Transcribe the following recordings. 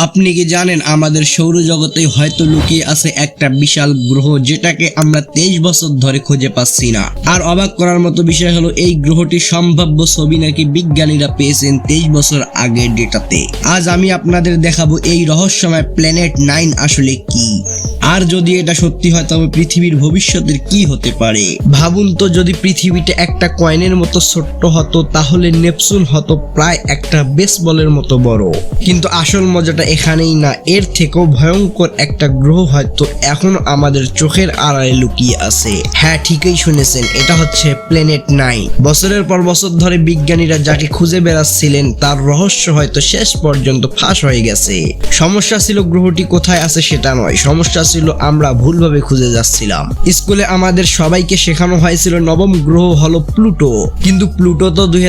আপনি কি জানেন আমাদের সৌরজগতে হয়তো লুকিয়ে আছে একটা বিশাল গ্রহ যেটাকে আমরা তেইশ বছর ধরে খুঁজে পাচ্ছি না? আর অবাক করার মতো বিষয় হলো এই গ্রহটি সম্ভাব্য ছবি নাকি বিজ্ঞানীরা পেয়েছেন তেইশ বছর আগের ডেটাতে। আজ আমি আপনাদের দেখাবো এই রহস্যময় প্ল্যানেট নাইন আসলে কি। আর যদি এটা সত্যি হয়, তবে পৃথিবীর ভবিষ্যতের কি হতে পারে? ভাবুন তো, যদি পৃথিবীটা একটা কয়েনের মতো ছোট্ট হতো, তাহলে নেপচুন হতো প্রায় একটা বেসবলের মতো বড়। কিন্তু আসল মজাটা এখানেই না, এর থেকেও ভয়ঙ্কর একটা গ্রহ হয়তো এখনও আমাদের চোখের আড়ালে লুকিয়ে আছে। হ্যাঁ ঠিকই শুনেছেন, এটা হচ্ছে প্ল্যানেট নাইন। বছরের পর বছর ধরে বিজ্ঞানীরা যাকে খুঁজে বেড়াচ্ছিলেন, তার রহস্য হয়তো শেষ পর্যন্ত ফাঁস হয়ে গেছে। সমস্যা ছিল গ্রহটি কোথায় আছে সেটা নয়, সমস্যা ছিল আমরা ভুলভাবে খুঁজে যাচ্ছিলাম। স্কুলে আমাদের সবাইকে শেখানো হয়েছিল, নবম গ্রহ হলো প্লুটো। কিন্তু প্লুটো তো দুই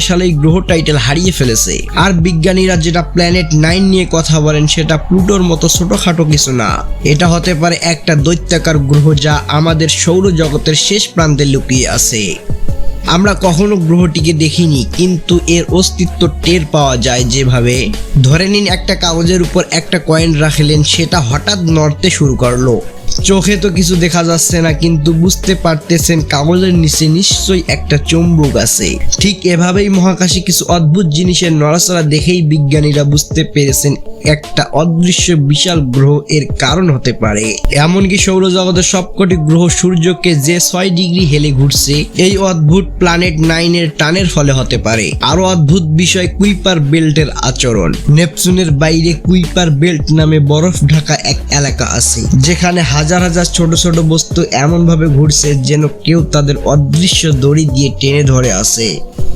সালেই গ্রহ টাইটেল হারিয়ে ফেলেছে। আর বিজ্ঞানীরা যেটা প্ল্যানেট নাইন নিয়ে কথা বলেন, সেটা প্লুটোর মতো ছোটখাটো কিছু না। এটা হতে পারে একটা দৈত্যাকার গ্রহ যা আমাদের সৌরজগতের শেষ প্রান্তে লুকিয়ে আছে। আমরা কখনো গ্রহটিকে দেখিনি, কিন্তু এর অস্তিত্ব টের পাওয়া যায় যেভাবে। ধরে নিন একটা কাগজের উপর একটা কয়েন রাখলেন, সেটা হঠাৎ নড়তে শুরু করল। চোখে তো কিছু দেখা যাচ্ছে না, কিন্তু বুঝতে পারতেছেন কাগজের নিচে নিশ্চয়ই একটা চুম্বক আছে। ঠিক এভাবেই মহাকাশে কিছু অদ্ভুত জিনিসের নড়াচড়া দেখেই বিজ্ঞানীরা বুঝতে পেরেছেন একটা অদৃশ্য বিশাল গ্রহ এর কারণ হতে পারে। এমনকি সৌরজগতের সবকটি গ্রহ সূর্যকে যে ছয় ডিগ্রি হেলে ঘুরছে, এই অদ্ভুত প্ল্যানেট নাইনের টানের ফলে হতে পারে। আরও অদ্ভুত বিষয় কুইপার বেল্টের আচরণ। নেপচুনের বাইরে কুইপার বেল্ট নামে বরফ ঢাকা এক এলাকা আছে, যেখানে হাজার হাজার ছোট ছোট বস্তু এমন ভাবে ঘুরছে যেন কেউ তাদের অদৃশ্য দড়ি দিয়ে টেনে ধরে আছে।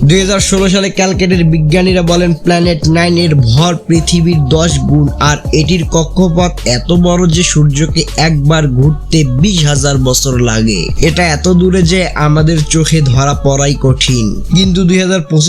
দুই হাজার ষোলো সালে ক্যালকেটের বিজ্ঞানীরা বলেন প্ল্যানেট নাইন এর ভর পৃথিবীর দশ গুণ। আর এটির কক্ষপথ এত বড় যে সূর্যকে একবার ঘুরতে বিশ হাজার বছর লাগে। এটা এত দূরে যে আমাদের চোখে ধরা পড়াই কঠিন। কিন্তু দুই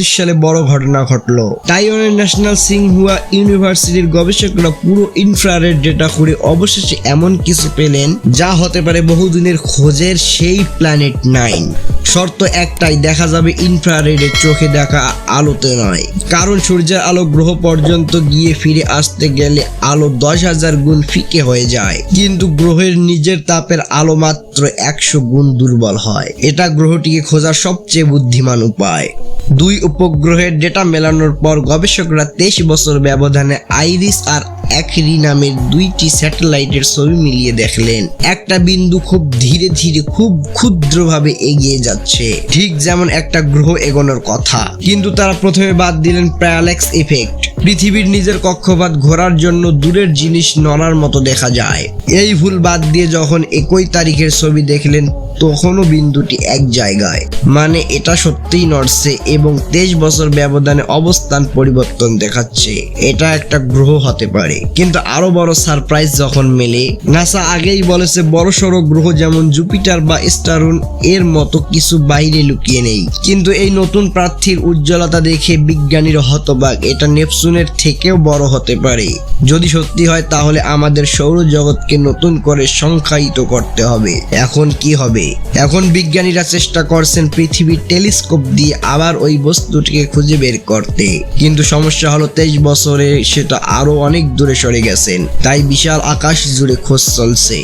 সালে বড় ঘটনা ঘটলো। তাইওয়ানের ন্যাশনাল সিংহুয়া ইউনিভার্সিটির গবেষকরা পুরো ইনফ্রারেড ডেটা করে অবশেষে এমন কিছু পেলেন, যা হতে পারে বহুদিনের খোঁজের সেই প্ল্যানেট নাইন শর্ত একটাই, দেখা যাবে ইনফ্রারেডের চোখে দেখা আলোতে নয়। কারণ সূর্যের আলো গ্রহ পর্যন্ত গিয়ে ফিরে আসতে গেলে আলো দশ হাজার গুণ ফিকে হয়ে যায়। কিন্তু গ্রহের নিজের তাপের আলো মাত্র একশো গুণ দুর্বল হয়। এটা গ্রহটিকে খোঁজার সবচেয়ে বুদ্ধিমান উপায়। দুই উপগ্রহের ডেটা মেলানোর পর গবেষকরা তেইশ বছর ব্যবধানে আইরিস আর একরি নামের দুইটি স্যাটেলাইটের ছবি মিলিয়ে দেখলেন। একটা বিন্দু খুব ধীরে ধীরে খুব ক্ষুদ্রভাবে এগিয়ে যাচ্ছে। ঠিক যেমন একটা গ্রহ এগোনোর কথা। কিন্তু তারা প্রথমে বাদ দিলেন প্যারালেক্স ইফেক্ট। পৃথিবীর নিজের কক্ষপথ ঘোরার জন্য দূরের জিনিস নড়ার মতো দেখা যায়। এই ভুল বাদ দিয়ে যখন একই তারিখের ছবি দেখলেন, তখনও বিন্দুটি এক জায়গায়। মানে এটা সত্যিই নড়ছে এবং তেইশ বছর ব্যবধানে অবস্থান পরিবর্তন দেখাচ্ছে। এটা একটা গ্রহ হতে পারে। কিন্তু আরও বড় সারপ্রাইজ যখন মেলে, নাসা আগেই বলেছে বড় সড়ো গ্রহ যেমন জুপিটার বা স্টারুন এর মতো কিছু বাইরে লুকিয়ে নেই। কিন্তু এই নতুন প্রার্থীর উজ্জ্বলতা দেখে বিজ্ঞানীরা হতবাক, এটা নেপচুনের থেকেও বড় হতে পারে। যদি সত্যি হয়, তাহলে আমাদের সৌরজগৎকে নতুন করে সংখ্যায়িত করতে হবে। এখন কি হবে? এখন বিজ্ঞানীরা চেষ্টা করছেন পৃথিবীর টেলিস্কোপ দিয়ে আবার ওই বস্তুটিকে খুঁজে বের করতে। কিন্তু সমস্যা হলো, তেইশ বছরে সেটা আরও অনেক দূরে সরে গেছেন। তাই বিশাল আকাশ জুড়ে খোঁজ চলছে।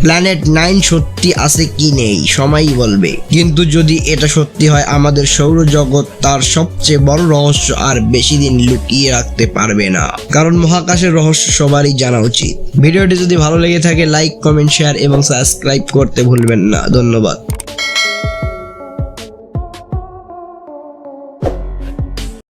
প্ল্যানেট নাইন সত্যি আছে কি নেই? সময়ই বলবে। কিন্তু যদি এটা সত্যি হয়, আমাদের সৌরজগৎ তার সবচেয়ে বড় রহস্য আর বেশি দিন লুকিয়ে রাখতে পারবে না। কারণ মহাকাশের রহস্য সবারই জানা উচিত। ভিডিওটি যদি ভালো লেগে থাকে লাইক কমেন্ট শেয়ার এবং সাবস্ক্রাইব করতে ভুলবেন না। ধন্যবাদ।